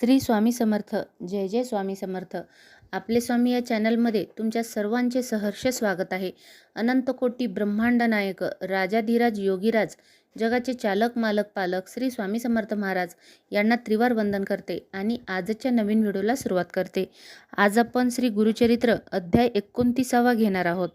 श्री स्वामी समर्थ. जय जय स्वामी समर्थ. आपले स्वामी या चॅनलमध्ये तुमच्या सर्वांचे सहर्ष स्वागत आहे. अनंत कोटी ब्रह्मांड नायक राजाधिराज योगीराज जगाचे चालक मालक पालक श्री स्वामी समर्थ महाराज यांना त्रिवार वंदन करते आणि आजच्या नवीन व्हिडिओला सुरुवात करते. आज आपण श्री गुरुचरित्र अध्याय एकोणतीसावा घेणार आहोत.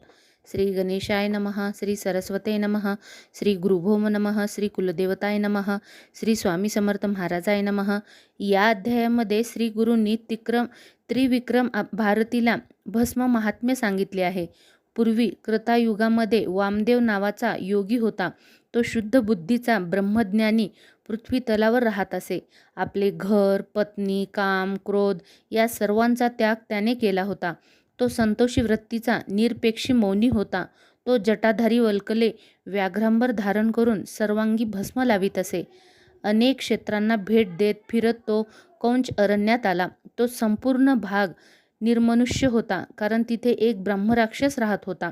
श्री गणेशाय नमः श्री सरस्वते नमः श्री गुरुभोम नमः श्री कुलदेवताय नमः श्री स्वामी समर्थ महाराजाय नमः. या अध्यायामध्ये श्री गुरूंनी तिक्रम त्रिविक्रम भारतीला भस्म महात्म्य सांगितले आहे. पूर्वी कृतायुगामध्ये वामदेव नावाचा योगी होता. तो शुद्ध बुद्धीचा ब्रह्मज्ञानी पृथ्वी तलावर राहत असे. आपले घर पत्नी काम क्रोध या सर्वांचा त्याग त्याने केला होता. तो संतोषी वृत्तीचा निरपेक्षी मौनी होता. तो जटाधारी वल्कले व्याघ्रांबर धारण करून सर्वांगी भस्म लावित असे. अनेक क्षेत्रांना भेट देत फिरत तो कौंच अरण्यात आला. तो संपूर्ण भाग निर्मनुष्य होता कारण तिथे एक ब्रह्मराक्षस राहत होता.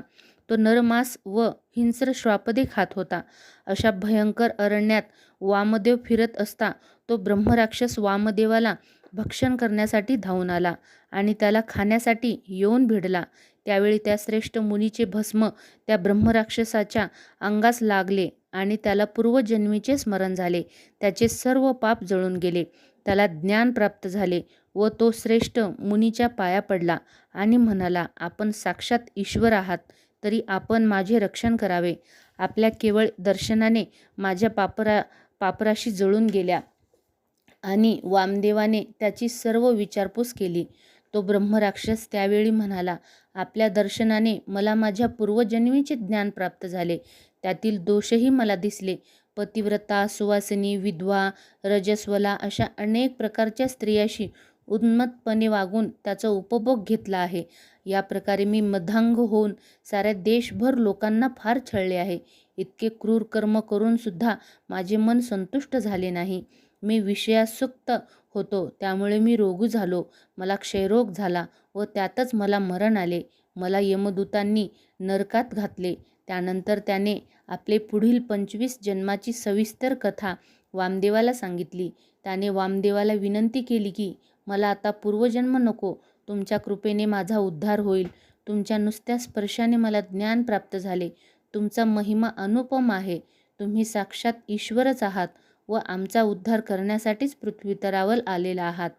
तो नरमास व हिंस्र श्वापदे खात होता. अशा भयंकर अरण्यात वामदेव फिरत असता तो ब्रह्मराक्षस वामदेवाला भक्षण करण्यासाठी धावून आला आणि त्याला खाण्यासाठी येऊन भिडला. त्यावेळी त्या श्रेष्ठ मुनीचे भस्म त्या ब्रह्मराक्षसाच्या अंगास लागले आणि त्याला पूर्वजन्मीचे स्मरण झाले. त्याचे सर्व पाप जळून गेले. त्याला ज्ञान प्राप्त झाले व तो श्रेष्ठ मुनीच्या पाया पडला आणि म्हणाला आपण साक्षात ईश्वर आहात तरी आपण माझे रक्षण करावे. आपल्या केवळ दर्शनाने माझ्या पापरा पापराशी जळून गेल्या. आणि वामदेवाने त्याची सर्व विचारपूस केली. तो ब्रह्मराक्षस त्यावेळी म्हणाला आपल्या दर्शनाने मला माझ्या पूर्वजन्मीचे ज्ञान प्राप्त झाले. त्यातील दोषही मला दिसले. पतिव्रता सुवासिनी विधवा रजस्वला अशा अनेक प्रकारच्या स्त्रियाशी उन्मतपणे वागून त्याचा उपभोग घेतला आहे. या प्रकारे मी मधांग होऊन साऱ्या देशभर लोकांना फार छळले आहे. इतके क्रूर कर्म करून सुद्धा माझे मन संतुष्ट झाले नाही. मी विषयासुक्त होतो. त्यामुळे मी रोगू झालो. मला क्षयरोग झाला व त्यातच मला मरण आले. मला यमदूतांनी नरकात घातले. त्यानंतर त्याने आपले पुढील पंचवीस जन्माची सविस्तर कथा वामदेवाला सांगितली. त्याने वामदेवाला विनंती केली की मला आता पूर्वजन्म नको. तुमच्या कृपेने माझा उद्धार होईल. तुमच्या नुसत्या स्पर्शाने मला ज्ञान प्राप्त झाले. तुमचा महिमा अनुपम आहे. तुम्ही साक्षात ईश्वरच आहात. व आमचा उद्धार करण्यासाठीच पृथ्वीतरावर आलेला आहात.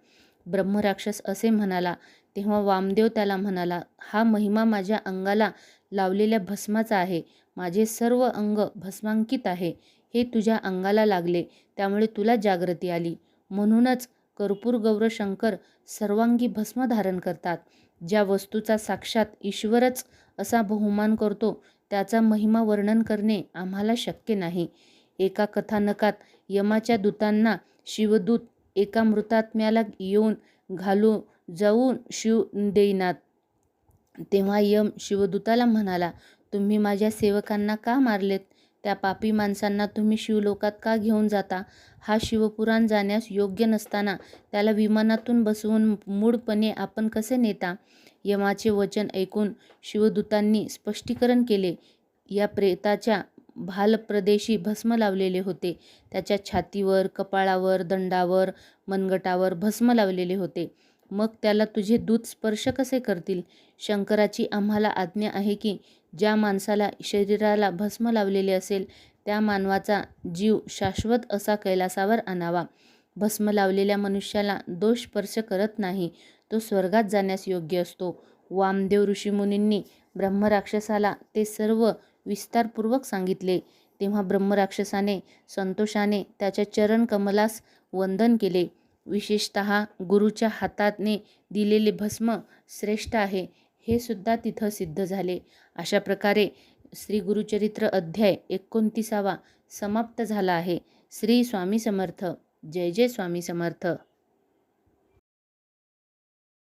ब्रह्मराक्षस असे म्हणाला तेव्हा वामदेव त्याला म्हणाला हा महिमा माझ्या अंगाला लावलेल्या भस्माचा आहे. माझे सर्व अंग भस्मांकित आहे. हे तुझ्या अंगाला लागले. त्यामुळे तुला जागृती आली. म्हणूनच कर्पूर गौर शंकर सर्वांगी भस्म धारण करतात. ज्या वस्तूचा साक्षात ईश्वरच असा बहुमान करतो त्याचा महिमा वर्णन करणे आम्हाला शक्य नाही. एका कथानकात यमाच्या दूतांना शिवदूत एका मृतात्म्याला येऊन घालू जाऊन शिव देईनात. तेव्हा यम शिवदूताला म्हणाला तुम्ही माझ्या सेवकांना का मारलेत? त्या पापी माणसांना तुम्ही शिवलोकात का घेऊन जाता? हा शिवपुराण जाण्यास योग्य नसताना त्याला विमानातून बसवून मूळपणे आपण कसे नेता? यमाचे वचन ऐकून शिवदूतांनी स्पष्टीकरण केले. या प्रेताच्या भालप्रदेशी भस्म लावलेले होते. त्याच्या छातीवर कपाळावर दंडावर मनगटावर भस्म लावलेले होते. मग त्याला तुझे दूत स्पर्श कसे करतील? शंकराची आम्हाला आज्ञा आहे की ज्या माणसाला शरीराला भस्म लावलेले असेल त्या मानवाचा जीव शाश्वत असा कैलासावर आणावा. भस्म लावलेल्या मनुष्याला दोष स्पर्श करत नाही. तो स्वर्गात जाण्यास योग्य असतो. वामदेव ऋषीमुनींनी ब्रह्मराक्षसाला ते सर्व विस्तारपूर्वक सांगितले. तेव्हा ब्रह्मराक्षसाने संतोषाने त्याच्या चरण कमलास वंदन केले. विशेषत गुरुच्या हाताने दिलेले भस्म श्रेष्ठ आहे हे सुद्धा तिथं सिद्ध झाले. अशा प्रकारे श्री गुरुचरित्र अध्याय एकोणतीसावा समाप्त झाला आहे. श्री स्वामी समर्थ. जय जय स्वामी समर्थ.